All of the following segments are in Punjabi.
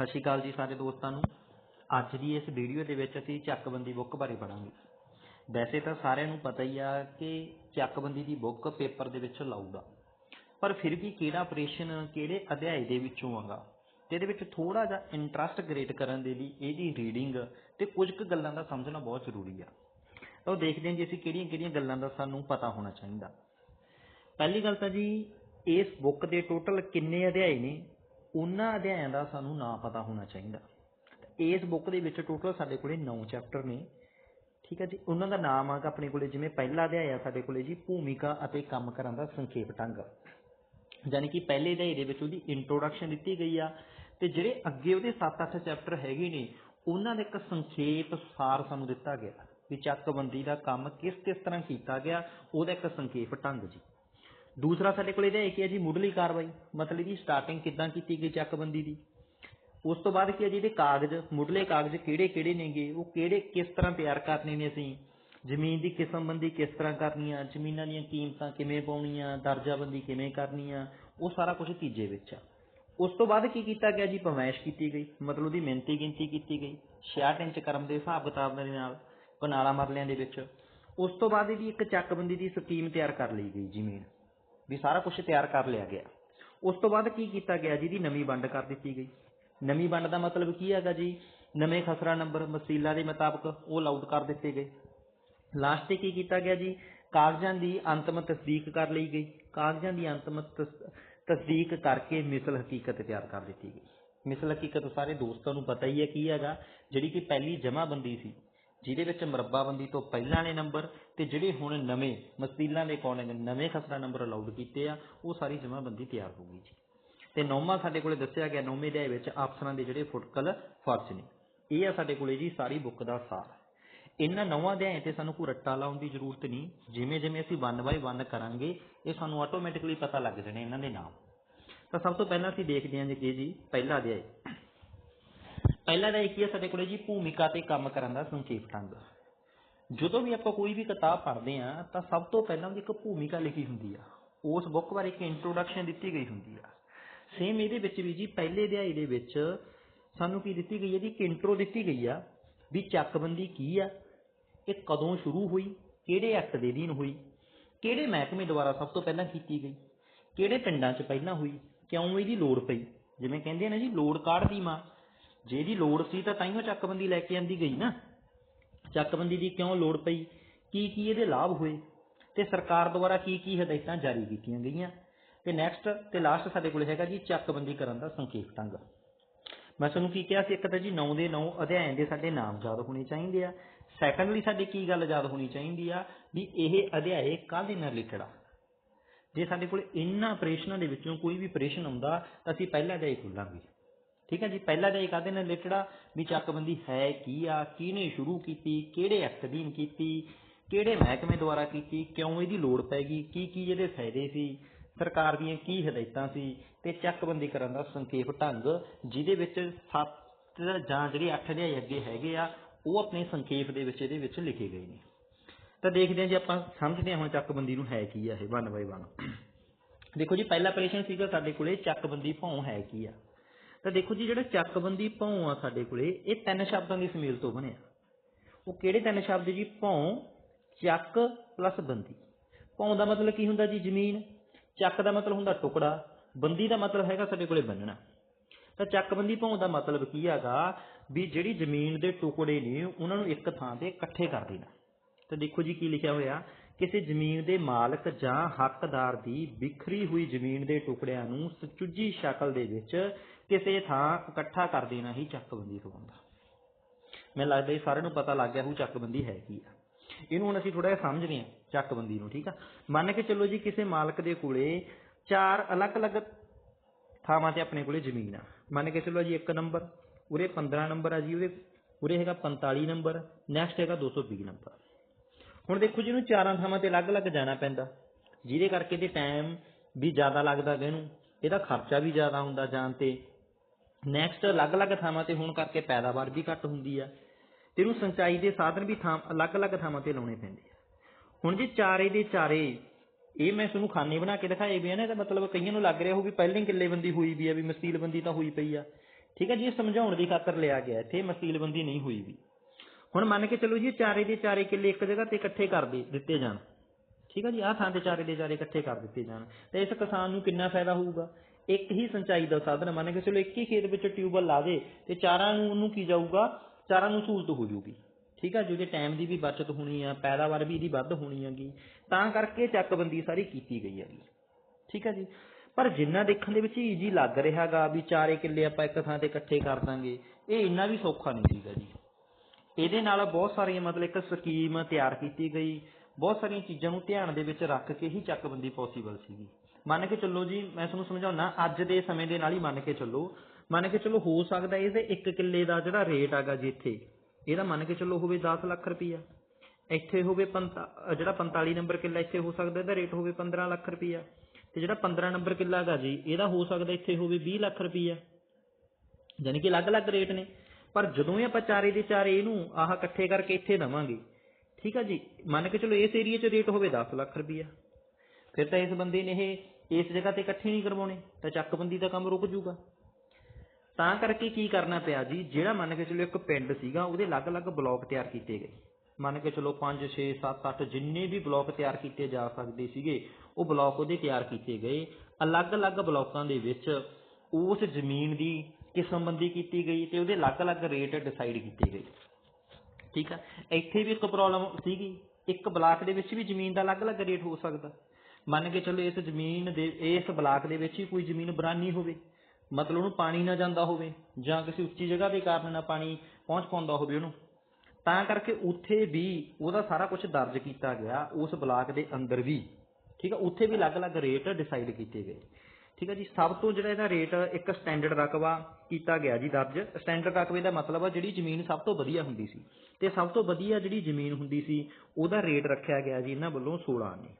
ਸਤਿ ਸ਼੍ਰੀ ਅਕਾਲ ਜੀ ਸਾਰੇ ਦੋਸਤਾਂ ਨੂੰ। ਅੱਜ ਦੀ ਇਸ ਵੀਡੀਓ ਦੇ ਵਿੱਚ ਅਸੀਂ ਚੱਕਬੰਦੀ ਬੁੱਕ ਬਾਰੇ ਪੜਾਂਗੇ ਵੈਸੇ ਤਾਂ ਸਾਰਿਆਂ ਨੂੰ ਪਤਾ ਹੀ ਆ ਕਿ ਚੱਕਬੰਦੀ ਦੀ ਬੁੱਕ ਪੇਪਰ ਦੇ ਵਿੱਚ ਲਾਊਗਾ। ਪਰ ਫਿਰ ਵੀ ਕਿਹੜਾ ਆਪਰੇਸ਼ਨ ਕਿਹੜੇ ਅਧਿਆਇ ਦੇ ਵਿੱਚੋਂ ਆਗਾ? ਤੇ ਇਹਦੇ ਵਿੱਚ ਥੋੜਾ ਜਿਹਾ ਇੰਟਰਸਟ ਕ੍ਰੀਏਟ ਕਰਨ ਦੇ ਲਈ ਇਹਦੀ ਰੀਡਿੰਗ ਤੇ ਕੁਝ ਕੁ ਗੱਲਾਂ ਦਾ ਸਮਝਣਾ ਬਹੁਤ ਜ਼ਰੂਰੀ ਆ। ਤਾਂ ਉਹ ਦੇਖਦੇ ਹਾਂ ਜੀ ਅਸੀਂ ਕਿਹੜੀਆਂ ਕਿਹੜੀਆਂ ਗੱਲਾਂ ਦਾ ਸਾਨੂੰ ਪਤਾ ਹੋਣਾ ਚਾਹੀਦਾ। ਪਹਿਲੀ ਗੱਲ ਤਾਂ ਜੀ, ਇਸ ਬੁੱਕ ਦੇ ਟੋਟਲ ਕਿੰਨੇ ਅਧਿਆਇ ਨੇ? ਉਹਨਾਂ ਅਧਿਆਇਆਂ ਦਾ ਸਾਨੂੰ ਨਾਂ ਪਤਾ ਹੋਣਾ ਚਾਹੀਦਾ। ਇਸ ਬੁੱਕ ਦੇ ਵਿੱਚ ਟੋਟਲ ਸਾਡੇ ਕੋਲੇ 9 ਚੈਪਟਰ ਨੇ। ਠੀਕ ਹੈ ਜੀ? ਉਹਨਾਂ ਦਾ ਨਾਮ ਆ ਆਪਣੇ ਕੋਲੇ, ਜਿਵੇਂ ਪਹਿਲਾ ਅਧਿਆਇ ਆ ਸਾਡੇ ਕੋਲੇ ਜੀ, ਭੂਮਿਕਾ ਅਤੇ ਕੰਮ ਕਰਨ ਦਾ ਸੰਖੇਪ ਢੰਗ। ਯਾਨੀ ਕਿ ਪਹਿਲੇ ਅਧਿਆਇ ਦੇ ਵਿੱਚ ਉਹਦੀ ਇੰਟਰੋਡਕਸ਼ਨ ਦਿੱਤੀ ਗਈ ਆ, ਤੇ ਜਿਹੜੇ ਅੱਗੇ ਉਹਦੇ 7-8 ਚੈਪਟਰ ਹੈਗੇ ਨੇ, ਉਹਨਾਂ ਦਾ ਇੱਕ ਸੰਖੇਪ ਸਾਰ ਸਾਨੂੰ ਦਿੱਤਾ ਗਿਆ, ਵੀ ਚੱਕਬੰਦੀ ਦਾ ਕੰਮ ਕਿਸ ਕਿਸ ਤਰ੍ਹਾਂ ਕੀਤਾ ਗਿਆ, ਉਹਦਾ ਇੱਕ ਸੰਖੇਪ ਢੰਗ ਜੀ। ਦੂਸਰਾ ਸਾਡੇ ਕੋਲ ਇਹਦਾ ਕੀ ਹੈ ਜੀ ਮੁੱਢਲੀ ਕਾਰਵਾਈ, ਮਤਲਬ ਇਹਦੀ ਸਟਾਰਟਿੰਗ ਕਿੱਦਾਂ ਕੀਤੀ ਗਈ ਚੱਕਬੰਦੀ ਦੀ। ਉਸ ਤੋਂ ਬਾਅਦ ਕੀ ਹੈ ਜੀ ਇਹਦੇ ਕਾਗਜ਼, ਮੁੱਢਲੇ ਕਾਗਜ਼ ਕਿਹੜੇ ਕਿਹੜੇ ਨੇਗੇ, ਉਹ ਕਿਹੜੇ ਕਿਸ ਤਰ੍ਹਾਂ ਤਿਆਰ ਕਰਨੇ ਨੇ ਅਸੀਂ, ਜ਼ਮੀਨ ਦੀ ਕਿਸਮਬੰਦੀ ਕਿਸ ਤਰ੍ਹਾਂ ਕਰਨੀ ਆ, ਜ਼ਮੀਨਾਂ ਦੀਆਂ ਕੀਮਤਾਂ ਕਿਵੇਂ ਪਾਉਣੀਆਂ, ਦਰਜਾਬੰਦੀ ਕਿਵੇਂ ਕਰਨੀ ਆ, ਉਹ ਸਾਰਾ ਕੁਝ ਤੀਜੇ ਵਿੱਚ ਆ। ਉਸ ਤੋਂ ਬਾਅਦ ਕੀ ਕੀਤਾ ਗਿਆ ਜੀ ਪਵੈਸ਼ ਕੀਤੀ ਗਈ, ਮਤਲਬ ਉਹਦੀ ਮਿਹਨਤੀ ਗਿਣਤੀ ਕੀਤੀ ਗਈ 66 ਇੰਚ ਕਰਮ ਦੇ ਹਿਸਾਬ ਕਿਤਾਬ ਦੇ ਨਾਲ, ਬਨਾਲਾ ਮਰਲਿਆਂ ਦੇ ਵਿੱਚ। ਉਸ ਤੋਂ ਬਾਅਦ ਇਹਦੀ ਇੱਕ ਚੱਕਬੰਦੀ ਦੀ ਸਕੀਮ ਤਿਆਰ ਕਰ ਲਈ ਗਈ ਜ਼ਮੀਨ। ਵੀ ਸਾਰਾ ਕੁਝ ਤਿਆਰ ਕਰ ਲਿਆ ਗਿਆ। ਉਸ ਤੋਂ ਬਾਅਦ ਕੀ ਕੀਤਾ ਗਿਆ? ਜਿਹਦੀ ਨਵੀਂ ਵੰਡ ਕਰ ਦਿੱਤੀ ਗਈ। ਨਵੀਂ ਵੰਡ ਦਾ ਮਤਲਬ ਕੀ ਹੈਗਾ ਜੀ? ਨਵੇਂ ਖਸਰਾ ਨੰਬਰ ਮਸੀਲਾ ਦੇ ਮੁਤਾਬਕ ਉਹ ਲਾਊਟ ਕਰ ਦਿੱਤੇ ਗਏ। ਲਾਸਟ ਤੇ ਕੀ ਕੀਤਾ ਗਿਆ ਜੀ? ਕਾਗਜ਼ਾਂ ਦੀ ਅੰਤਮ ਤਸਦੀਕ ਕਰ ਲਈ ਗਈ। ਕਾਗਜ਼ਾਂ ਦੀ ਅੰਤਮ ਤਸਦੀਕ ਕਰਕੇ ਮਿਸਲ ਹਕੀਕਤ ਤਿਆਰ ਕਰ ਦਿੱਤੀ ਗਈ। ਮਿਸਲ ਹਕੀਕਤ ਸਾਰੇ ਦੋਸਤਾਂ ਨੂੰ ਪਤਾ ਹੀ ਹੈ ਕੀ ਹੈਗਾ? ਜਿਹੜੀ ਕਿ ਪਹਿਲੀ ਜਮਾਬੰਦੀ ਸੀ। ਜਿਹਦੇ ਵਿੱਚ ਮਰੱਬਾਬੰਦੀ ਤੋਂ ਪਹਿਲਾਂ ਵਾਲੇ ਨੰਬਰ ਤੇ ਜਿਹੜੇ ਹੁਣ ਨਵੇਂ ਮਸਤੀਲਾਂ ਦੇ ਅਕੋਰਡਿੰਗ ਨਵੇਂ ਖਸਰਾ ਨੰਬਰ ਅਲਾਉਡ ਕੀਤੇ ਆ, ਉਹ ਸਾਰੀ ਜਮਾਬੰਦੀ ਤਿਆਰ ਹੋ ਗਈ ਜੀ। ਤੇ ਨੌਵਾਂ ਸਾਡੇ ਕੋਲੇ ਦੱਸਿਆ ਗਿਆ, ਨੌਵੇਂ ਅਧਿਆਇ ਵਿੱਚ ਅਫਸਰਾਂ ਦੇ ਜਿਹੜੇ ਫੁਟਕਲ ਫਰਜ਼ ਨੇ। ਇਹ ਆ ਸਾਡੇ ਕੋਲੇ ਜੀ ਸਾਰੀ ਬੁੱਕ ਦਾ ਸਾਰ। ਇਹਨਾਂ ਨੌਵਾਂ ਅਧਿਆਇ ਤੇ ਸਾਨੂੰ ਕੋਈ ਰੱਟਾ ਲਾਉਣ ਦੀ ਜ਼ਰੂਰਤ ਨਹੀਂ। ਜਿਵੇਂ ਜਿਵੇਂ ਅਸੀਂ 1 ਬਾਈ 1 ਕਰਾਂਗੇ, ਇਹ ਸਾਨੂੰ ਆਟੋਮੈਟਿਕਲੀ ਪਤਾ ਲੱਗ ਜਾਣੇ ਇਹਨਾਂ ਦੇ ਨਾਮ। ਤਾਂ ਸਭ ਤੋਂ ਪਹਿਲਾਂ ਅਸੀਂ ਦੇਖਦੇ ਹਾਂ ਜੀ ਕਿ ਜੀ, ਪਹਿਲਾ ਅਧਿਆਇ। ਪਹਿਲਾਂ ਦਾ ਇਹ ਕੀ ਹੈ ਸਾਡੇ ਕੋਲੇ ਜੀ ਭੂਮਿਕਾ ਤੇ ਕੰਮ ਕਰਨ ਦਾ ਸੰਖੇਪ ਢੰਗ। ਜਦੋਂ ਵੀ ਆਪਾਂ ਕੋਈ ਵੀ ਕਿਤਾਬ ਪੜ੍ਹਦੇ ਆ, ਤਾਂ ਸਭ ਤੋਂ ਪਹਿਲਾਂ ਉਹਦੀ ਇੱਕ ਭੂਮਿਕਾ ਲਿਖੀ ਹੁੰਦੀ ਆ। ਉਸ ਬੁੱਕ ਬਾਰੇ ਇੱਕ ਇੰਟਰੋਡਕਸ਼ਨ ਦਿੱਤੀ ਗਈ ਹੁੰਦੀ ਆ। ਸੇਮ ਇਹਦੇ ਵਿੱਚ ਵੀ ਜੀ, ਪਹਿਲੇ ਅਧਿਆਇ ਦੇ ਵਿੱਚ ਸਾਨੂੰ ਕੀ ਦਿੱਤੀ ਗਈ ਹੈ ਜੀ ਇੱਕ ਇੰਟਰੋ ਦਿੱਤੀ ਗਈ ਆ, ਵੀ ਚੱਕਬੰਦੀ ਕੀ ਆ, ਇਹ ਕਦੋਂ ਸ਼ੁਰੂ ਹੋਈ, ਕਿਹੜੇ ਐਕਟ ਦੇ ਅਧੀਨ ਹੋਈ, ਕਿਹੜੇ ਮਹਿਕਮੇ ਦੁਆਰਾ ਸਭ ਤੋਂ ਪਹਿਲਾਂ ਕੀਤੀ ਗਈ, ਕਿਹੜੇ ਪਿੰਡਾਂ 'ਚ ਪਹਿਲਾਂ ਹੋਈ, ਕਿਉਂ ਇਹਦੀ ਲੋੜ ਪਈ। ਜਿਵੇਂ ਕਹਿੰਦੇ ਆ ਨਾ ਜੀ, ਲੋੜ ਕਾਢ ਦੀ ਮਾਂ। ਜੇ ਲੋੜ ਸੀ ਤਾਂ ਤਾਈਓ ਚੱਕਬੰਦੀ ਲੈ ਕੇ ਆਂਦੀ ਗਈ ਨਾ। ਚੱਕਬੰਦੀ ਦੀ ਕਿਉਂ ਲੋੜ ਪਈ? ਕੀ ਕੀ ਇਹਦੇ ਲਾਭ ਹੋਏ? ਤੇ ਸਰਕਾਰ ਦੁਆਰਾ ਕੀ ਕੀ ਹਦਾਇਤਾਂ ਜਾਰੀ ਕੀਤੀਆਂ ਗਈਆਂ? ਤੇ ਨੈਕਸਟ ਤੇ ਲਾਸਟ ਸਾਡੇ ਕੋਲ ਹੈਗਾ ਜੀ ਚੱਕਬੰਦੀ ਕਰਨ ਦਾ ਸੰਖੇਪ ਢੰਗ। ਮੈਂ ਤੁਹਾਨੂੰ ਕੀ ਕਿਹਾ ਸੀ, ਇੱਕ ਤਾਂ ਜੀ 9 ਦੇ 9 ਅਧਿਆਇ ਦੇ ਸਾਡੇ ਨਾਮ ਯਾਦ ਹੋਣੇ ਚਾਹੀਦੇ ਆ। ਸੈਕੰਡਲੀ ਸਾਡੀ ਕੀ ਗੱਲ ਯਾਦ ਹੋਣੀ ਚਾਹੀਦੀ ਆ ਵੀ ਇਹ ਅਧਿਆਇ ਕਾਹਦੇ ਨਾਲ ਰਿਲੇਟਡ ਆ ਜੇ ਸਾਡੇ ਕੋਲ ਇਹਨਾਂ ਆਪਰੇਸ਼ਨਾਂ ਦੇ ਵਿੱਚੋਂ ਕੋਈ ਵੀ ਆਪਰੇਸ਼ਨ ਆਉਂਦਾ, ਤਾਂ ਅਸੀਂ ਪਹਿਲਾ ਅਧਿਆਇ ਖੋਲਾਂਗੇ। ਠੀਕ ਹੈ ਜੀ, ਪਹਿਲਾ ਅਧਿਆਇ ਕਾਹਦੇ ਨਾਲ ਰਿਲੇਟਡ ਆ ਵੀ ਚੱਕਬੰਦੀ ਹੈ ਕੀ ਆ, ਕਿਹਨੇ ਸ਼ੁਰੂ ਕੀਤੀ, ਕਿਹੜੇ ਐਕਟ ਅਧੀਨ ਕੀਤੀ, ਕਿਹੜੇ ਮਹਿਕਮੇ ਦੁਆਰਾ ਕੀਤੀ, ਕਿਉਂ ਇਹਦੀ ਲੋੜ ਪੈ ਗਈ, ਕੀ ਕੀ ਇਹਦੇ ਫਾਇਦੇ ਸੀ, ਸਰਕਾਰ ਦੀਆਂ ਕੀ ਹਦਾਇਤਾਂ ਸੀ, ਤੇ ਚੱਕਬੰਦੀ ਕਰਨ ਦਾ ਸੰਖੇਪ ਢੰਗ, ਜਿਹਦੇ ਵਿੱਚ 7 ਜਾਂ ਜਿਹੜੇ 8 ਅਧਿਆਏ ਅੱਗੇ ਹੈਗੇ ਆ, ਉਹ ਆਪਣੇ ਸੰਖੇਪ ਦੇ ਵਿੱਚ ਇਹਦੇ ਵਿੱਚ ਲਿਖੇ ਗਏ ਨੇ। ਤਾਂ ਦੇਖਦੇ ਹਾਂ ਜੀ ਆਪਾਂ, ਸਮਝਦੇ ਹਾਂ ਹੁਣ ਚੱਕਬੰਦੀ ਨੂੰ ਹੈ ਕੀ ਆ ਇਹ 1 ਬਾਈ 1 ਦੇਖੋ ਜੀ, ਪਹਿਲਾ ਆਪਰੇਸ਼ਨ ਸੀਗਾ ਸਾਡੇ ਕੋਲੇ, ਚੱਕਬੰਦੀ ਭੌਂ ਹੈ ਕੀ ਆ। ਤਾਂ ਦੇਖੋ ਜੀ, ਜਿਹੜਾ ਚੱਕਬੰਦੀ ਭੌਂ ਆ ਸਾਡੇ ਕੋਲੇ, ਇਹ ਤਿੰਨ ਸ਼ਬਦਾਂ ਦੀ ਸਮੇਲ ਤੋਂ ਬਣਿਆ ਉਹ ਕਿਹੜੇ ਤਿੰਨ ਸ਼ਬਦ ਜੀ? ਭੌਂ, ਚੱਕ ਪਲੱਸ ਬੰਦੀ। ਭੌਂ ਦਾ ਮਤਲਬ ਕੀ ਹੁੰਦਾ ਜੀ? ਜ਼ਮੀਨ। ਚੱਕ ਦਾ ਮਤਲਬ ਹੁੰਦਾ ਟੁਕੜਾ। ਬੰਦੀ ਦਾ ਮਤਲਬ ਹੈਗਾ ਸਾਡੇ ਕੋਲੇ ਬੰਨਣਾ। ਤਾਂ ਚੱਕਬੰਦੀ ਭੌਂ ਦਾ ਮਤਲਬ ਕੀ ਹੈਗਾ? ਵੀ ਜਿਹੜੀ ਜ਼ਮੀਨ ਦੇ ਟੁਕੜੇ ਨੇ, ਉਹਨਾਂ ਨੂੰ ਇੱਕ ਥਾਂ ਤੇ ਇਕੱਠੇ ਕਰ ਦੇਣਾ। ਤਾਂ ਦੇਖੋ ਜੀ ਕੀ ਲਿਖਿਆ ਹੋਇਆ? ਕਿਸੇ ਜ਼ਮੀਨ ਦੇ ਮਾਲਕ ਜਾਂ ਹੱਕਦਾਰ ਦੀ ਵਿਖਰੀ ਹੋਈ ਜ਼ਮੀਨ ਦੇ ਟੁਕੜਿਆਂ ਨੂੰ ਸੁਚੱਜੀ ਸ਼ਕਲ ਦੇ ਵਿੱਚ ਕਿਸੇ ਥਾਂ ਇਕੱਠਾ ਕਰ ਦੇਣਾ ਹੀ ਚੱਕਬੰਦੀ ਕਹਾਉਂਦਾ ਮੈਨੂੰ ਲੱਗਦਾ ਇਹ ਸਾਰਿਆਂ ਨੂੰ ਪਤਾ ਲੱਗ ਗਿਆ ਉਹ ਚੱਕਬੰਦੀ ਹੈ ਕੀ ਆ। ਇਹਨੂੰ ਹੁਣ ਅਸੀਂ ਥੋੜਾ ਜਿਹਾ ਸਮਝਦੇ ਹਾਂ ਚੱਕਬੰਦੀ ਨੂੰ, ਠੀਕ ਆ? ਮੰਨ ਕੇ ਚੱਲੋ ਜੀ ਕਿਸੇ ਮਾਲਕ ਦੇ ਕੋਲੇ ਚਾਰ ਅਲੱਗ-ਅਲੱਗ ਥਾਵਾਂ ਤੇ ਆਪਣੇ ਕੋਲੇ ਜ਼ਮੀਨ ਆ। ਮੰਨ ਕੇ ਚੱਲੋ ਜੀ ਇੱਕ ਨੰਬਰ, ਉਰੇ 15 ਨੰਬਰ ਆ ਜੀ ਉਹਦੇ, ਉਰੇ ਹੈਗਾ 45 ਨੰਬਰ ਨੈਕਸਟ ਹੈਗਾ 220 ਨੰਬਰ। ਹੁਣ ਦੇਖੋ ਜੀ ਇਹਨੂੰ ਚਾਰਾਂ ਥਾਵਾਂ ਤੇ ਅਲੱਗ-ਅਲੱਗ ਜਾਣਾ ਪੈਂਦਾ। ਜਿਹਦੇ ਕਰਕੇ ਤੇ ਟਾਈਮ ਵੀ ਜ਼ਿਆਦਾ ਲੱਗਦਾ ਗਾ ਇਹਨੂੰ, ਇਹਦਾ ਖਰਚਾ ਵੀ ਜ਼ਿਆਦਾ ਹੁੰਦਾ ਜਾਣ ਤੇ। ਨੈਕਸਟ ਅਲੱਗ-ਅਲੱਗ ਥਾਵਾਂ ਤੇ ਹੋਣ ਕਰਕੇ ਪੈਦਾਵਾਰ ਵੀ ਘੱਟ ਹੁੰਦੀ ਆ ਤੇ ਇਹਨੂੰ ਸਿੰਚਾਈ ਦੇ ਸਾਧਨ ਵੀ ਥਾਂ, ਅਲੱਗ-ਅਲੱਗ ਥਾਵਾਂ ਤੇ ਲਾਉਣੇ ਪੈਂਦੇ ਆ। ਹੁਣ ਜੀ ਚਾਰੇ ਦੇ ਚਾਰੇ, ਇਹ ਮੈਂ ਤੁਹਾਨੂੰ ਖਾਨੇ ਬਣਾ ਕੇ ਦਿਖਾਏ ਵੀ ਆ ਨਾ, ਇਹਦਾ ਮਤਲਬ ਕਈਆਂ ਨੂੰ ਲੱਗ ਰਿਹਾ ਹੋ ਵੀ ਪਹਿਲਾਂ ਹੀ ਕਿੱਲੇ ਹੋਈ ਵੀ ਆ, ਵੀ ਮਸੀਲ ਤਾਂ ਹੋਈ ਪਈ ਆ। ਠੀਕ ਹੈ ਜੀ, ਇਹ ਸਮਝਾਉਣ ਦੀ ਖਾਤਰ ਲਿਆ ਗਿਆ, ਇੱਥੇ ਮਸੀਲਬੰਦੀ ਨਹੀਂ ਹੋਈ ਵੀ। ਹੁਣ ਮੰਨ ਕੇ ਚੱਲੋ ਜੀ ਚਾਰੇ ਦੇ ਚਾਰੇ ਕਿੱਲੇ ਇੱਕ ਜਗ੍ਹਾ ਤੇ ਇਕੱਠੇ ਕਰ ਦਿੱਤੇ ਜਾਣ। ਠੀਕ ਹੈ ਜੀ, ਆਹ ਥਾਂ ਤੇ ਚਾਰੇ ਦੇ ਚਾਰੇ ਇਕੱਠੇ ਕਰ ਦਿੱਤੇ ਜਾਣ। ਤੇ ਇਸ ਕਿਸਾਨ ਨੂੰ ਕਿੰਨਾ ਫਾਇਦਾ ਹੋਊਗਾ? ਇੱਕ ਹੀ ਸਿੰਚਾਈ ਦਾ ਸਾਧਨ ਮੰਨ ਕੇ ਚਲੋ ਇੱਕ ਹੀ ਖੇਤ ਵਿੱਚ ਟਿਊਬਵੈਲ ਲਾ ਦੇ ਤੇ ਚਾਰਾਂ ਨੂੰ ਉਹਨੂੰ ਕੀ ਜਾਊਗਾ? ਚਾਰਾਂ ਨੂੰ ਸਹੂਲਤ ਹੋ ਜਾਊਗੀ। ਠੀਕ ਆ ਜਿਹਦੇ ਟਾਈਮ ਦੀ ਵੀ ਬਚਤ ਹੋਣੀ ਆ, ਪੈਦਾਵਾਰ ਵੀ ਇਹਦੀ ਵੱਧ ਹੋਣੀ ਹੈਗੀ ਤਾਂ ਕਰਕੇ ਚੱਕਬੰਦੀ ਸਾਰੀ ਕੀਤੀ ਗਈ ਹੈਗੀ। ਠੀਕ ਆ ਜੀ? ਪਰ ਜਿੰਨਾ ਦੇਖਣ ਦੇ ਵਿੱਚ ਈਜੀ ਲੱਗ ਰਿਹਾਗਾ ਵੀ ਚਾਰੇ ਕਿੱਲੇ ਆਪਾਂ ਇੱਕ ਥਾਂ ਤੇ ਇਕੱਠੇ ਕਰ ਦਾਂਗੇ, ਇਹ ਇੰਨਾ ਵੀ ਸੌਖਾ ਨਹੀਂ ਸੀਗਾ ਜੀ। ਇਹਦੇ ਨਾਲ ਬਹੁਤ ਸਾਰੀਆਂ ਮਤਲਬ ਇੱਕ ਸਕੀਮ ਤਿਆਰ ਕੀਤੀ ਗਈ। ਬਹੁਤ ਸਾਰੀਆਂ ਚੀਜ਼ਾਂ ਨੂੰ ਧਿਆਨ ਦੇ ਵਿੱਚ ਰੱਖ ਕੇ ਹੀ ਚੱਕਬੰਦੀ ਪੋਸੀਬਲ ਸੀਗੀ। ਮੰਨ ਕੇ ਚੱਲੋ ਜੀ, ਮੈਂ ਤੁਹਾਨੂੰ ਸਮਝਾਉਣਾ ਅੱਜ ਦੇ ਸਮੇਂ ਦੇ ਨਾਲ ਹੀ ਮੰਨ ਕੇ ਚੱਲੋ। ਮੰਨ ਕੇ ਚੱਲੋ ਹੋ ਸਕਦਾ ਇਹਦੇ ਇੱਕ ਕਿੱਲੇ ਦਾ ਜਿਹੜਾ ਰੇਟ ਆਗਾ ਜੀ ਇੱਥੇ, ਇਹਦਾ ਮੰਨ ਕੇ ਚੱਲੋ ਹੋਵੇ 10 ਲੱਖ ਰੁਪਈਆ। ਇੱਥੇ ਹੋਵੇ ਪੰਤਾ ਅ ਜਿਹੜਾ 45 ਨੰਬਰ ਕਿੱਲਾ ਇੱਥੇ ਹੋ ਸਕਦਾ, ਇਹਦਾ ਰੇਟ ਹੋਵੇ 15 ਲੱਖ ਰੁਪਈਆ। ਤੇ ਜਿਹੜਾ 15 ਨੰਬਰ ਕਿੱਲਾ ਹੈਗਾ ਜੀ, ਇਹਦਾ ਹੋ ਸਕਦਾ ਇੱਥੇ ਹੋਵੇ 20 ਲੱਖ ਰੁਪਈਆ। ਯਾਨੀ ਕਿ ਅਲੱਗ-ਅਲੱਗ ਰੇਟ ਨੇ। ਪਰ ਜਦੋਂ ਹੀ ਆਪਾਂ ਚਾਰੇ ਦੇ ਚਾਰੇ ਇਹਨੂੰ ਆਹ ਇਕੱਠੇ ਕਰਕੇ ਇੱਥੇ ਦਵਾਂਗੇ, ਠੀਕ ਆ ਜੀ? ਮੰਨ ਕੇ ਚਲੋ ਇਸ ਏਰੀਆ 'ਚ ਰੇਟ ਹੋਵੇ 10 ਲੱਖ ਰੁਪਈਆ। ਫਿਰ ਤਾਂ ਇਸ ਬੰਦੇ ਨੇ ਇਹ ਇਸ ਜਗ੍ਹਾ ਤੇ ਇਕੱਠੇ ਨਹੀਂ ਕਰਵਾਉਣੇ, ਤਾਂ ਚੱਕਬੰਦੀ ਦਾ ਕੰਮ ਰੁਕ ਜੂਗਾ ਤਾਂ ਕਰਕੇ ਕੀ ਕਰਨਾ ਪਿਆ ਜੀ, ਜਿਹੜਾ ਮੰਨ ਕੇ ਚਲੋ ਇੱਕ ਪਿੰਡ ਸੀਗਾ, ਉਹਦੇ ਅਲੱਗ-ਅਲੱਗ ਬਲਾਕ ਤਿਆਰ ਕੀਤੇ ਗਏ। ਮੰਨ ਕੇ ਚਲੋ 5 6 7 8 ਜਿੰਨੇ ਵੀ ਬਲਾਕ ਤਿਆਰ ਕੀਤੇ ਜਾ ਸਕਦੇ ਸੀਗੇ, ਉਹ ਬਲਾਕ ਉਹਦੇ ਤਿਆਰ ਕੀਤੇ ਗਏ। ਅਲੱਗ-ਅਲੱਗ ਬਲਾਕਾਂ ਦੇ ਵਿੱਚ ਉਸ ਜ਼ਮੀਨ ਦੀ ਕਿਸਮਬੰਦੀ ਕੀਤੀ ਗਈ ਤੇ ਉਹਦੇ ਅਲੱਗ-ਅਲੱਗ ਰੇਟ ਡਿਸਾਈਡ ਕੀਤੇ ਗਏ। ਠੀਕ ਆ? ਇੱਥੇ ਵੀ ਇੱਕ ਪ੍ਰੋਬਲਮ ਸੀਗੀ। ਇੱਕ ਬਲਾਕ ਦੇ ਵਿੱਚ ਵੀ ਜ਼ਮੀਨ ਦਾ ਅਲੱਗ-ਅਲੱਗ ਰੇਟ ਹੋ ਸਕਦਾ। ਮੰਨ ਕੇ ਚਲੋ ਇਸ ਜ਼ਮੀਨ ਦੇ, ਇਸ ਬਲਾਕ ਦੇ ਵਿੱਚ ਹੀ ਕੋਈ ਜ਼ਮੀਨ ਬਰਾਨੀ ਹੋਵੇ, ਮਤਲਬ ਉਹਨੂੰ ਪਾਣੀ ਨਾ ਜਾਂਦਾ ਹੋਵੇ, ਜਾਂ ਕਿਸੇ ਉੱਚੀ ਜਗ੍ਹਾ ਦੇ ਕਾਰਨ ਨਾ ਪਾਣੀ ਪਹੁੰਚ ਪਾਉਂਦਾ ਹੋਵੇ ਉਹਨੂੰ, ਤਾਂ ਕਰਕੇ ਉੱਥੇ ਵੀ ਉਹਦਾ ਸਾਰਾ ਕੁਝ ਦਰਜ ਕੀਤਾ ਗਿਆ, ਉਸ ਬਲਾਕ ਦੇ ਅੰਦਰ ਵੀ, ਠੀਕ ਆ, ਉੱਥੇ ਵੀ ਅਲੱਗ-ਅਲੱਗ ਰੇਟ ਡਿਸਾਈਡ ਕੀਤੇ ਗਏ। ਠੀਕ ਹੈ ਜੀ, ਸਭ ਤੋਂ ਜਿਹੜਾ ਇਹਦਾ ਰੇਟ ਇੱਕ ਸਟੈਂਡਰਡ ਰਕਬਾ ਕੀਤਾ ਗਿਆ ਜੀ ਦਰਜ ਸਟੈਂਡਰਡ ਰਕਬੇ ਦਾ ਮਤਲਬ ਆ ਜਿਹੜੀ ਜ਼ਮੀਨ ਸਭ ਤੋਂ ਵਧੀਆ ਹੁੰਦੀ ਸੀ, ਤੇ ਸਭ ਤੋਂ ਵਧੀਆ ਜਿਹੜੀ ਜ਼ਮੀਨ ਹੁੰਦੀ ਸੀ, ਉਹਦਾ ਰੇਟ ਰੱਖਿਆ ਗਿਆ ਜੀ ਇਹਨਾਂ ਵੱਲੋਂ 16 ਆਨੇ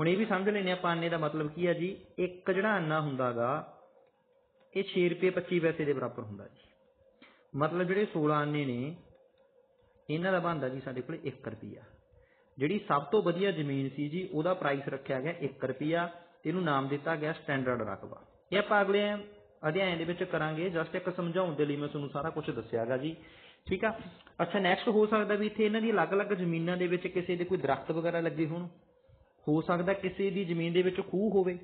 ਹੁਣ ਇਹ ਵੀ ਸਮਝ ਲੈਣੇ ਆਪਾਂ ਆਨੇ ਦਾ ਮਤਲਬ ਕੀ ਆ ਜੀ, ਇੱਕ ਜਿਹੜਾ ਆਨਾ ਹੁੰਦਾਗਾ, ਇਹ 6 ਰੁਪਏ 25 ਪੈਸੇ ਦੇ ਬਰਾਬਰ ਹੁੰਦਾ ਜੀ। ਮਤਲਬ ਜਿਹੜੇ 16 ਆਨੇ ਨੇ, ਇਹਨਾਂ ਦਾ ਬਣਦਾ ਜੀ ਸਾਡੇ ਕੋਲ 1 ਰੁਪਿਆ ਜਿਹੜੀ ਸਭ ਤੋਂ ਵਧੀਆ ਜ਼ਮੀਨ ਸੀ ਜੀ, ਉਹਦਾ ਪ੍ਰਾਈਸ ਰੱਖਿਆ ਗਿਆ 1 ਰੁਪਿਆ ਤੇ ਇਹਨੂੰ ਨਾਮ ਦਿੱਤਾ ਗਿਆ ਸਟੈਂਡਰਡ ਰਕਬਾ। ਇਹ ਆਪਾਂ ਅਗਲੇ ਅਧਿਆਇ ਦੇ ਵਿੱਚ ਕਰਾਂਗੇ ਜਸਟ ਇੱਕ ਸਮਝਾਉਣ ਦੇ ਲਈ ਮੈਂ ਤੁਹਾਨੂੰ ਸਾਰਾ ਕੁਝ ਦੱਸਿਆਗਾ ਜੀ। ਠੀਕ ਆ? ਅੱਛਾ ਨੈਕਸਟ ਹੋ ਸਕਦਾ ਵੀ ਇੱਥੇ ਇਹਨਾਂ ਦੀ ਅਲੱਗ-ਅਲੱਗ ਜ਼ਮੀਨਾਂ ਦੇ ਵਿੱਚ ਕਿਸੇ ਦੇ ਕੋਈ ਦਰਖਤ ਵਗੈਰਾ ਲੱਗੇ ਹੋਣ। ਹੋ ਸਕਦਾ ਕਿਸੇ ਦੀ ਜ਼ਮੀਨ ਦੇ ਵਿੱਚ ਖੂਹ ਹੋਵੇ।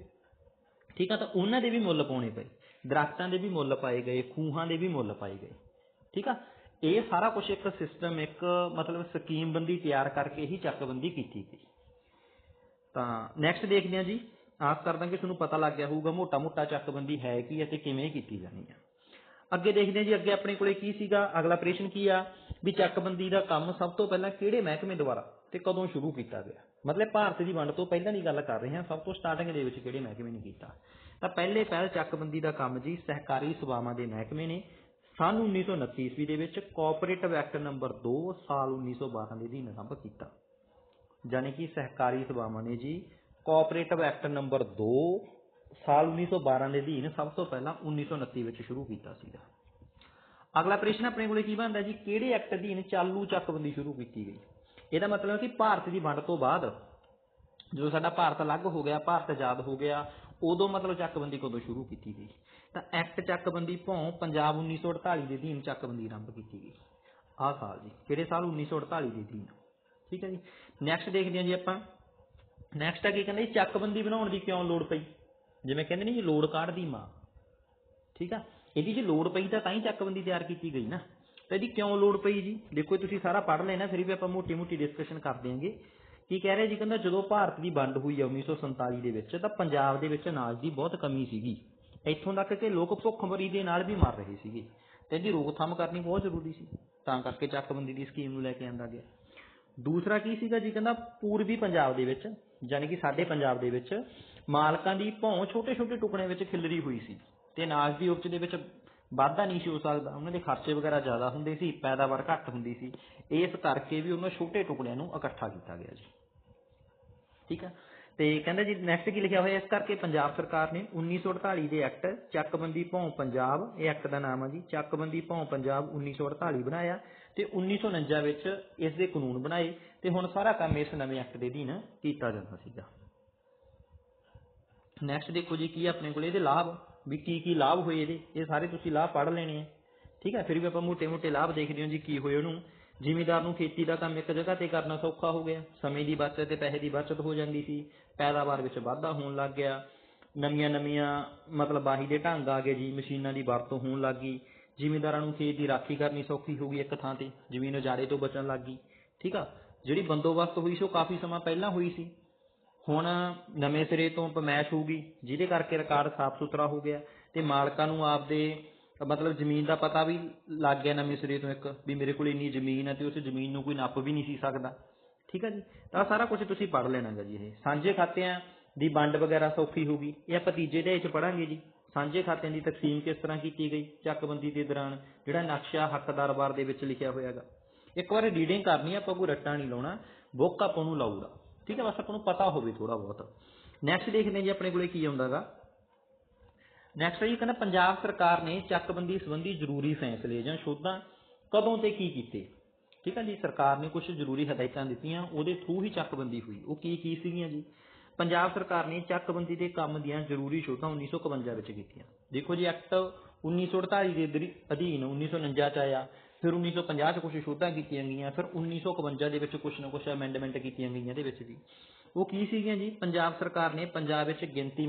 ਠੀਕ ਆ, ਤਾਂ ਉਹਨਾਂ ਦੇ ਵੀ ਮੁੱਲ ਪਾਉਣੇ ਪਏ। ਦਰਖਤਾਂ ਦੇ ਵੀ ਮੁੱਲ ਪਾਏ ਗਏ, ਖੂਹਾਂ ਦੇ ਵੀ ਮੁੱਲ ਪਾਏ ਗਏ। ਠੀਕ ਆ, ਇਹ ਸਾਰਾ ਕੁਝ ਇੱਕ ਸਿਸਟਮ ਇੱਕ ਮਤਲਬ ਸਕੀਮ ਬੰਦੀ ਤਿਆਰ ਕਰਕੇ ਹੀ ਚੱਕਬੰਦੀ ਕੀਤੀ ਗਈ। ਤਾਂ ਨੈਕਸਟ ਦੇਖਦੇ ਹਾਂ ਜੀ। ਆਸ ਕਰਦਾ ਕਿ ਤੁਹਾਨੂੰ ਪਤਾ ਲੱਗ ਗਿਆ ਹੋਊਗਾ ਮੋਟਾ ਮੋਟਾ ਚੱਕਬੰਦੀ ਹੈ ਕੀ ਹੈ ਤੇ ਕਿਵੇਂ ਕੀਤੀ ਜਾਣੀ ਹੈ ਅੱਗੇ ਦੇਖਦੇ ਹਾਂ ਜੀ, ਅੱਗੇ ਆਪਣੇ ਕੋਲੇ ਕੀ ਸੀਗਾ, ਅਗਲਾ ਆਪਰੇਸ਼ਨ ਕੀ ਆ? ਵੀ ਚੱਕਬੰਦੀ ਦਾ ਕੰਮ ਸਭ ਤੋਂ ਪਹਿਲਾਂ ਕਿਹੜੇ ਮਹਿਕਮੇ ਦੁਆਰਾ ਤੇ ਕਦੋਂ ਸ਼ੁਰੂ ਕੀਤਾ ਗਿਆ? ਮਤਲਬ ਭਾਰਤ ਦੀ ਵੰਡ ਤੋਂ ਪਹਿਲਾਂ ਦੀ ਗੱਲ ਕਰ ਰਹੇ ਹਾਂ, ਸਭ ਤੋਂ ਸਟਾਰਟਿੰਗ ਦੇ ਵਿੱਚ ਕਿਹੜੇ ਮਹਿਕਮੇ ਨੇ ਕੀਤਾ? ਤਾਂ ਪਹਿਲੇ ਪਹਿਲ ਚੱਕਬੰਦੀ ਦਾ ਕੰਮ ਜੀ, ਸਹਿਕਾਰੀ ਸਭਾਵਾਂ ਦੇ ਮਹਿਕਮੇ ਨੇ। ਸਨ 1929 ਈਸਵੀ ਦੇ ਵਿੱਚ ਕੋਆਪਰੇਟਿਵ ਐਕਟ ਨੰਬਰ 2 ਸਾਲ 1912 ਦੇ ਅਧੀਨ ਆਰੰਭ ਕੀਤਾ। ਯਾਨੀ ਕਿ ਸਹਿਕਾਰੀ ਸਭਾਵਾਂ ਨੇ ਜੀ ਕੋਆਪਰੇਟਿਵ ਐਕਟ ਨੰਬਰ 2 ਸਾਲ 1912 ਦੇ ਅਧੀਨ ਸਭ ਤੋਂ ਪਹਿਲਾਂ 1929 ਵਿੱਚ ਸ਼ੁਰੂ ਕੀਤਾ ਸੀਗਾ। ਅਗਲਾ ਪ੍ਰਸ਼ਨ ਆਪਣੇ ਕੋਲੇ ਕੀ ਬਣਦਾ ਜੀ? ਕਿਹੜੇ ਐਕਟ ਅਧੀਨ ਚਾਲੂ ਚੱਕਬੰਦੀ ਸ਼ੁਰੂ ਕੀਤੀ ਗਈ? ਇਹਦਾ ਮਤਲਬ ਹੈ ਕਿ ਭਾਰਤ ਦੀ ਵੰਡ ਤੋਂ ਬਾਅਦ ਜਦੋਂ ਸਾਡਾ ਭਾਰਤ ਅਲੱਗ ਹੋ ਗਿਆ, ਭਾਰਤ ਆਜ਼ਾਦ ਹੋ ਗਿਆ, ਉਦੋਂ ਮਤਲਬ ਚੱਕਬੰਦੀ ਕਦੋਂ ਸ਼ੁਰੂ ਕੀਤੀ ਗਈ? ਤਾਂ ਐਕਟ ਚੱਕਬੰਦੀ ਭੌਂ ਪੰਜਾਬ 1948 ਦੇ ਅਧੀਨ ਚੱਕਬੰਦੀ ਆਰੰਭ ਕੀਤੀ ਗਈ। ਆਹ ਸਾਲ ਜੀ, ਕਿਹੜੇ ਸਾਲ? 1948 ਦੇ ਅਧੀਨ। ਠੀਕ ਹੈ ਜੀ। ਨੈਕਸਟ ਦੇਖਦੇ ਹਾਂ ਜੀ ਆਪਾਂ। ਨੈਕਸਟ ਆ ਕੀ ਕਹਿੰਦੇ? ਚੱਕਬੰਦੀ ਬਣਾਉਣ ਦੀ ਕਿਉਂ ਲੋੜ ਪਈ? ਜਿਵੇਂ ਕਹਿੰਦੇ ਨੇ ਜੀ, ਲੋੜ ਕਾਢ ਦੀ ਮਾਂ। ਠੀਕ ਆ? ਇਹਦੀ ਜੇ ਲੋੜ ਪਈ ਤਾਂ ਤਾਂ ਹੀ ਚੱਕਬੰਦੀ ਤਿਆਰ ਕੀਤੀ ਗਈ ਨਾ। ਤਾਂ ਇਹਦੀ ਕਿਉਂ ਲੋੜ ਪਈ ਜੀ? ਦੇਖੋ ਤੁਸੀਂ ਸਾਰਾ ਪੜ੍ਹ ਲੈਣਾ, ਫਿਰ ਵੀ ਆਪਾਂ ਮੋਟੀ ਮੋਟੀ ਡਿਸਕਸ਼ਨ ਕਰ ਦਿਆਂਗੇ। ਕੀ ਕਹਿ ਰਿਹਾ ਜੀ ਕਹਿੰਦਾ, ਜਦੋਂ ਭਾਰਤ ਦੀ ਵੰਡ ਹੋਈ ਆ 1947 ਦੇ ਵਿੱਚ, ਤਾਂ ਪੰਜਾਬ ਦੇ ਵਿੱਚ ਅਨਾਜ ਦੀ ਬਹੁਤ ਕਮੀ ਸੀਗੀ। ਇੱਥੋਂ ਤੱਕ ਕਿ ਲੋਕ ਭੁੱਖਮਰੀ ਦੇ ਨਾਲ ਵੀ ਮਰ ਰਹੇ ਸੀਗੇ। ਤੇ ਇਹਦੀ ਰੋਕਥਾਮ ਕਰਨੀ ਬਹੁਤ ਜ਼ਰੂਰੀ ਸੀ। ਤਾਂ ਕਰਕੇ ਚੱਕਬੰਦੀ ਦੀ ਸਕੀਮ ਨੂੰ ਲੈ ਕੇ ਆਂਦਾ ਗਿਆ। ਦੂਸਰਾ ਕੀ ਸੀਗਾ ਜੀ ਕਹਿੰਦਾ, ਪੂਰਬੀ ਪੰਜਾਬ ਦੇ ਵਿੱਚ, ਯਾਨੀ ਕਿ ਸਾਡੇ ਪੰਜਾਬ ਦੇ ਵਿੱਚ, ਮਾਲਕਾਂ ਦੀ ਭੌਂ ਛੋਟੇ ਛੋਟੇ ਟੁਕੜਿਆਂ ਵਿੱਚ ਖਿਲਰੀ ਹੋਈ ਸੀ। ਤੇ ਅਨਾਜ ਦੀ ਉਪਜ ਦੇ ਵਿੱਚ ਵਾਧਾ ਨਹੀਂ ਸੀ ਹੋ ਸਕਦਾ। ਉਹਨਾਂ ਦੇ ਖਰਚੇ ਵਗੈਰਾ ਜ਼ਿਆਦਾ ਹੁੰਦੇ ਸੀ, ਪੈਦਾਵਾਰ ਘੱਟ ਹੁੰਦੀ ਸੀ। ਇਸ ਕਰਕੇ ਵੀ ਉਹਨਾਂ ਛੋਟੇ ਟੁਕੜਿਆਂ ਨੂੰ ਇਕੱਠਾ ਕੀਤਾ ਗਿਆ ਜੀ। ਠੀਕ ਆ? ਤੇ ਕਹਿੰਦਾ ਜੀ ਨੈਕਸਟ ਕੀ ਲਿਖਿਆ ਹੋਇਆ? ਇਸ ਕਰਕੇ ਪੰਜਾਬ ਸਰਕਾਰ ਨੇ 1948 ਦੇ ਐਕਟ, ਚੱਕਬੰਦੀ ਭੌਂ ਪੰਜਾਬ, ਇਹ ਐਕਟ ਦਾ ਨਾਮ ਆ ਜੀ, ਚੱਕਬੰਦੀ ਭੌਂ ਪੰਜਾਬ 1948 ਬਣਾਇਆ ਤੇ 1949 ਵਿੱਚ ਇਸ ਦੇ ਕਾਨੂੰਨ ਬਣਾਏ ਤੇ ਹੁਣ ਸਾਰਾ ਕੰਮ ਇਸ ਨਵੇਂ ਐਕਟ ਦੇ ਅਧੀਨ ਕੀਤਾ ਜਾਂਦਾ ਸੀਗਾ। ਨੈਕਸਟ ਦੇਖੋ ਜੀ, ਕੀ ਆਪਣੇ ਕੋਲ? ਇਹਦੇ ਲਾਭ ਵੀ ਕੀ ਕੀ ਲਾਭ ਹੋਏ ਇਹਦੇ। ਇਹ ਸਾਰੇ ਤੁਸੀਂ ਲਾਭ ਪੜ੍ਹ ਲੈਣੇ ਆ। ਠੀਕ ਹੈ ਫਿਰ ਵੀ ਆਪਾਂ ਮੋٹے-ਮੋٹے ਲਾਭ ਦੇਖਦੇ ਹਾਂ ਜੀ ਕੀ ਹੋਏ ਉਹਨੂੰ। ਜ਼ਿਮੀਦਾਰ ਨੂੰ ਖੇਤੀ ਦਾ ਕੰਮ ਇੱਕ ਜਗ੍ਹਾ ਤੇ ਕਰਨਾ ਸੌਖਾ ਹੋ ਗਿਆ। ਸਮੇਂ ਦੀ ਬਚਤ ਤੇ ਪੈਸੇ ਦੀ ਬਚਤ ਹੋ ਜਾਂਦੀ ਸੀ। ਪੈਦਾਵਾਰ ਵਿੱਚ ਵਾਧਾ ਹੋਣ ਲੱਗ ਗਿਆ। ਨਵੀਆਂ-ਨਵੀਆਂ ਮਤਲਬ ਬਾਹੀ ਦੇ ਢੰਗ ਆ ਗਏ ਜੀ, ਮਸ਼ੀਨਾਂ ਦੀ ਵਰਤੋਂ ਹੋਣ ਲੱਗ ਗਈ। ਜ਼ਿਮੀਦਾਰਾਂ ਨੂੰ ਖੇਤ ਦੀ ਰਾਖੀ ਕਰਨੀ ਸੌਖੀ ਹੋ ਗਈ ਇੱਕ ਥਾਂ ਤੇ। ਜ਼ਮੀਨ ਉਜਾੜੇ ਤੋਂ ਬਚਣ ਲੱਗ ਗਈ। ਠੀਕ ਆ? ਜਿਹੜੀ ਬੰਦੋਬਸਤ ਹੋਈ ਸੀ ਉਹ ਕਾਫੀ ਸਮਾਂ ਪਹਿਲਾਂ ਹੋਈ ਸੀ। ਹੁਣ ਨਵੇਂ ਸਿਰੇ ਤੋਂ ਪਮੈਸ਼ ਹੋਊਗੀ, ਜਿਹਦੇ ਕਰਕੇ ਰਿਕਾਰਡ ਸਾਫ਼ ਸੁਥਰਾ ਹੋ ਗਿਆ ਤੇ ਮਾਲਕਾਂ ਨੂੰ ਆਪਦੇ, ਮਤਲਬ ਜ਼ਮੀਨ ਦਾ ਪਤਾ ਵੀ ਲੱਗ ਗਿਆ ਨਵੇਂ ਸਿਰੇ ਤੋਂ ਇੱਕ, ਵੀ ਮੇਰੇ ਕੋਲ ਇੰਨੀ ਜ਼ਮੀਨ ਹੈ ਤੇ ਉਸ ਜ਼ਮੀਨ ਨੂੰ ਕੋਈ ਨੱਪ ਵੀ ਨਹੀਂ ਸੀ ਸਕਦਾ। ਠੀਕ ਹੈ ਜੀ? ਤਾਂ ਸਾਰਾ ਕੁਝ ਤੁਸੀਂ ਪੜ੍ਹ ਲੈਣਾ ਗਾ ਜੀ ਇਹ। ਸਾਂਝੇ ਖਾਤਿਆਂ ਦੀ ਵੰਡ ਵਗੈਰਾ ਸੌਖੀ ਹੋਊਗੀ ਇਹ ਆਪਾਂ ਤੀਜੇ ਦੇ ਵਿੱਚ ਪੜਾਂਗੇ ਜੀ। ਸਾਂਝੇ ਖਾਤਿਆਂ ਦੀ ਤਕਸੀਮ ਕਿਸ ਤਰ੍ਹਾਂ ਕੀਤੀ ਗਈ? ਚੱਕਬੰਦੀ ਦੇ ਦੌਰਾਨ ਜਿਹੜਾ ਨਕਸ਼ਾ ਹੱਕਦਾਰ ਬਾਰ ਦੇ ਵਿੱਚ ਲਿਖਿਆ ਹੋਇਆ ਹੈਗਾ ਇੱਕ ਵਾਰ ਰੀਡਿੰਗ ਕਰਨੀ ਆਪਾਂ ਕੋਈ ਰੱਟਾ ਨਹੀਂ ਲਾਉਣਾ। ਬੁੱਕ ਆਪਾਂ ਨੂੰ ਲਾਊਗਾ। ਠੀਕ ਹੈ, ਬਸ ਆਪਾਂ ਨੂੰ ਪਤਾ ਹੋਵੇ ਥੋੜਾ ਬਹੁਤ। ਨੈਕਸਟ ਦੇਖਦੇ ਹਾਂ ਜੀ ਆਪਣੇ ਕੋਲੇ ਕੀ ਆਉਂਦਾਗਾ। ਨੈਕਸਟ ਜੀ ਕਹਿੰਦਾ, ਪੰਜਾਬ ਸਰਕਾਰ ਨੇ ਚੱਕਬੰਦੀ ਸੰਬੰਧੀ ਜ਼ਰੂਰੀ ਫੈਸਲੇ ਜਾਂ ਸ਼ੋਧਾਂ ਕਦੋਂ ਤੇ ਕੀ ਕੀਤੇ? ਠੀਕ ਹੈ ਜੀ, ਸਰਕਾਰ ਨੇ ਕੁਝ ਜ਼ਰੂਰੀ ਹਦਾਇਤਾਂ ਦਿੱਤੀਆਂ, ਉਹਦੇ ਥਰੂ ਹੀ ਚੱਕਬੰਦੀ ਹੋਈ। ਉਹ ਕੀ ਕੀ ਸੀਗੀਆਂ ਜੀ? ਪੰਜਾਬ ਸਰਕਾਰ ਨੇ ਚੱਕਬੰਦੀ ਦੇ ਕੰਮ ਦੀਆਂ ਜ਼ਰੂਰੀ ਸ਼ੋਧਾਂ 1951 ਵਿੱਚ ਕੀਤੀਆਂ। ਦੇਖੋ ਜੀ ਐਕਟ 1948 ਦੇ ਦਰੀ- ਅਧੀਨ 1949 ਚ ਆਇਆ। ਫਿਰ 1950 ਚ ਕੁਝ ਸ਼ੋਧਾਂ ਕੀਤੀਆਂ ਗਈਆਂ, ਫਿਰ 1951 ਦੇ ਵਿੱਚ ਕੁਝ ਨਾ ਕੁਝ ਅਮੈਂਡਮੈਂਟ ਕੀਤੀਆਂ ਗਈਆਂ ਇਹਦੇ ਵਿੱਚ ਵੀ। ਉਹ ਕੀ ਸੀਗੀਆਂ ਜੀ? ਪੰਜਾਬ ਸਰਕਾਰ ਨੇ ਪੰਜਾਬ ਵਿੱਚ ਗਿਣਤੀ